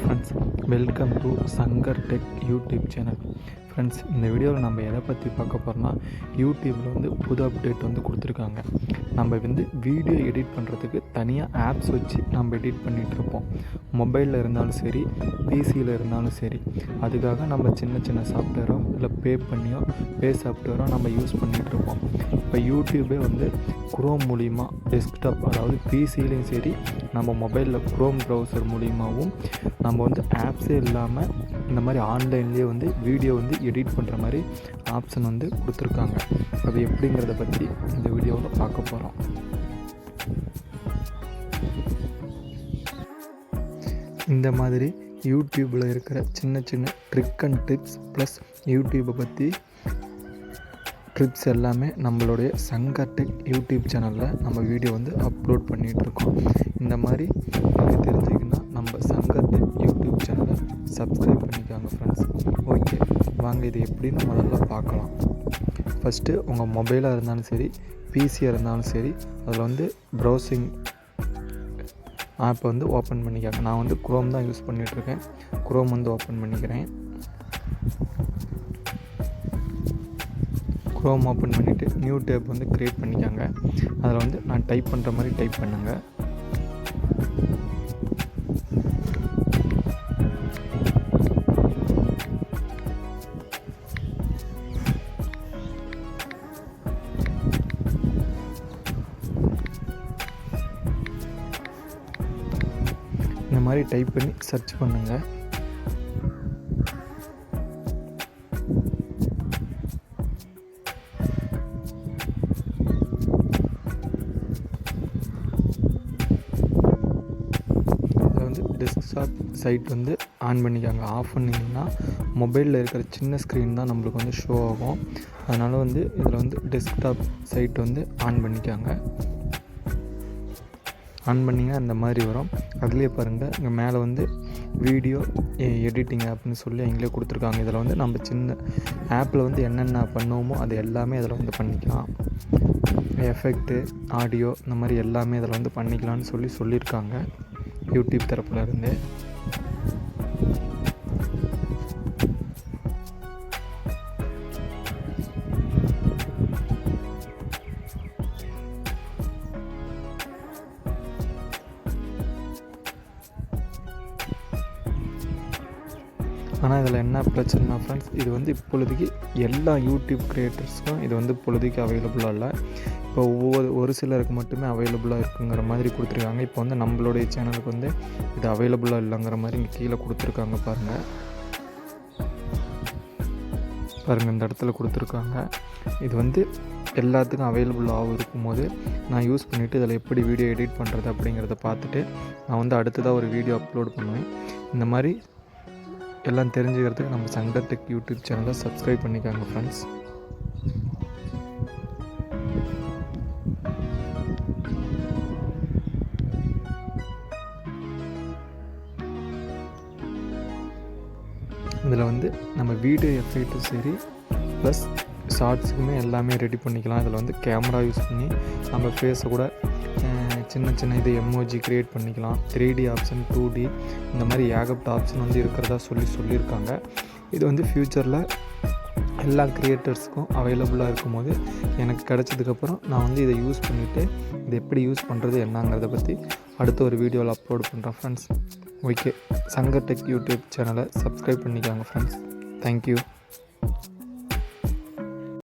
Friends welcome to Shankar tech YouTube channel friends இந்த வீடியோவில் நம்ம எதை பற்றி பார்க்க போகிறோம்னா யூடியூப்பில் வந்து புது அப்டேட் வந்து கொடுத்துருக்காங்க. நம்ம வந்து வீடியோ எடிட் பண்ணுறதுக்கு தனியாக ஆப்ஸ் வச்சு நம்ம எடிட் பண்ணிகிட்டு இருப்போம். மொபைலில் இருந்தாலும் சரி பிசியில் இருந்தாலும் சரி அதுக்காக நம்ம சின்ன சின்ன சாஃப்ட்வேரோ இல்லை பே பண்ணியோ பே சாஃப்ட்வேரோ நம்ம யூஸ் பண்ணிகிட்ருப்போம் இப்போ யூடியூபே வந்து குரோம் மூலிமா டெஸ்க்டாப் அதாவது பிசிலையும் சரி நம்ம மொபைலில் க்ரோம் ப்ரௌசர் மூலிமாவும் நம்ம வந்து ஆப்ஸே இல்லாமல் இந்த மாதிரி ஆன்லைன்லேயே வந்து வீடியோ வந்து எடிட் பண்ணுற மாதிரி ஆப்ஷன் வந்து கொடுத்துருக்காங்க. அது எப்படிங்கிறத பற்றி இந்த வீடியோவில் பார்க்க போகிறோம் இந்த மாதிரி யூடியூப்பில் இருக்கிற சின்ன சின்ன ட்ரிக் அண்ட் டிப்ஸ் ப்ளஸ் யூடியூப்பை பற்றி ட்ரிப்ஸ் எல்லாமே நம்மளுடைய சங்கர் டெக் யூடியூப் சேனலில் நம்ம வீடியோ வந்து அப்லோட் பண்ணிகிட்ருக்கோம் இந்த மாதிரி நீங்கள் தெரிஞ்சுக்கணுன்னா நம்ம சங்கர் டெக் யூடியூப் சேனலை சப்ஸ்கிரைப் பண்ணிக்காங்க ஃப்ரெண்ட்ஸ் ஓகே வாங்க இது எப்படின்னு முதல்ல பார்க்கலாம். ஃபஸ்ட்டு உங்கள் மொபைலாக இருந்தாலும் சரி பிசியாக இருந்தாலும் சரி அதில் வந்து ப்ரௌசிங் ஆப்பை வந்து ஓப்பன் பண்ணிக்காங்க. நான் வந்து குரோம் தான் யூஸ் பண்ணிகிட்ருக்கேன் குரோம் வந்து ஓப்பன் பண்ணிக்கிறேன். க்ரோம் ஓப்பன் பண்ணிவிட்டு நியூ டேப் வந்து க்ரியேட் பண்ணிக்காங்க. அதில் வந்து நான் டைப் பண்ணுற மாதிரி டைப் பண்ணுங்கள் இந்த மாதிரி டைப் பண்ணி சர்ச் பண்ணுங்கள் டெஸ்க்டாப் சைட் வந்து ஆன் பண்ணிக்காங்க. ஆஃப் பண்ணிங்கன்னா மொபைலில் இருக்கிற சின்ன ஸ்க்ரீன் தான் நம்மளுக்கு வந்து ஷோ ஆகும். அதனால் வந்து இதில் வந்து டெஸ்க்டாப் சைட் வந்து ஆன் பண்ணிக்காங்க. ஆன் பண்ணிங்க அந்த மாதிரி வரும். அதுலேயே பாருங்கள் இங்கே மேலே வந்து வீடியோ எடிட்டிங் ஆப்னு சொல்லி எங்களே கொடுத்துருக்காங்க. இதில் வந்து நம்ம சின்ன ஆப்பில் வந்து என்னென்ன பண்ணுவோமோ அது எல்லாமே இதில் வந்து பண்ணிக்கலாம். எஃபெக்ட்டு ஆடியோ இந்த மாதிரி எல்லாமே இதில் வந்து பண்ணிக்கலாம்னு சொல்லி சொல்லியிருக்காங்க. யூடியூப் தரப்பில் இருந்து. ஆனால் இதில் என்ன பிரச்சனைனா ஃப்ரெண்ட்ஸ் இது வந்து இப்பொழுதுக்கு எல்லா யூடியூப் க்ரியேட்டர்ஸ்க்கும் இது வந்து இப்பொழுதுக்கு அவைலபிளாக இல்லை. இப்போ ஒவ்வொரு ஒரு சிலருக்கு மட்டுமே அவைலபிளாக இருக்குங்கிற மாதிரி கொடுத்துருக்காங்க. இப்போ வந்து நம்மளுடைய சேனலுக்கு வந்து இது அவைலபிளாக இல்லைங்கிற மாதிரி இங்கே கீழே கொடுத்துருக்காங்க பாருங்கள் பாருங்கள் இந்த இடத்துல கொடுத்துருக்காங்க. இது வந்து எல்லாத்துக்கும் அவைலபிளாக இருக்கும்போது நான் யூஸ் பண்ணிவிட்டு இதில் எப்படி வீடியோ எடிட் பண்ணுறது அப்படிங்கிறத பார்த்துட்டு நான் வந்து அடுத்ததாக ஒரு வீடியோ அப்லோட் பண்ணுவேன். இந்த மாதிரி எல்லாம் தெரிஞ்சுக்கிறதுக்கு நம்ம சங்கர் டெக் யூடியூப் சேனலை சப்ஸ்கிரைப் பண்ணிக்காங்க ஃப்ரெண்ட்ஸ் இதில் வந்து நம்ம வீடியோ எஃபெக்ட்டும் சரி ப்ளஸ் ஷார்ட்ஸுக்குமே எல்லாமே ரெடி பண்ணிக்கலாம். இதில் வந்து கேமரா யூஸ் பண்ணி நம்ம ஃபேஸை கூட சின்ன சின்ன இது எம்ஓஜி க்ரியேட் பண்ணிக்கலாம். Three D option two D இந்த மாதிரி ஏகப்பட்ட ஆப்ஷன் வந்து இருக்கிறதா சொல்லி சொல்லியிருக்காங்க. இது வந்து ஃப்யூச்சரில் எல்லா க்ரியேட்டர்ஸ்க்கும் அவைலபிளாக இருக்கும்போது எனக்கு கிடச்சதுக்கப்புறம் நான் வந்து இதை யூஸ் பண்ணிவிட்டு இதை எப்படி யூஸ் பண்ணுறது என்னங்கிறத பற்றி அடுத்த ஒரு வீடியோவில் அப்லோட் பண்ணுறேன் friends okay Shankar tech YouTube சேனலை சப்ஸ்கிரைப் பண்ணிக்காங்க ஃப்ரெண்ட்ஸ் தேங்க்யூ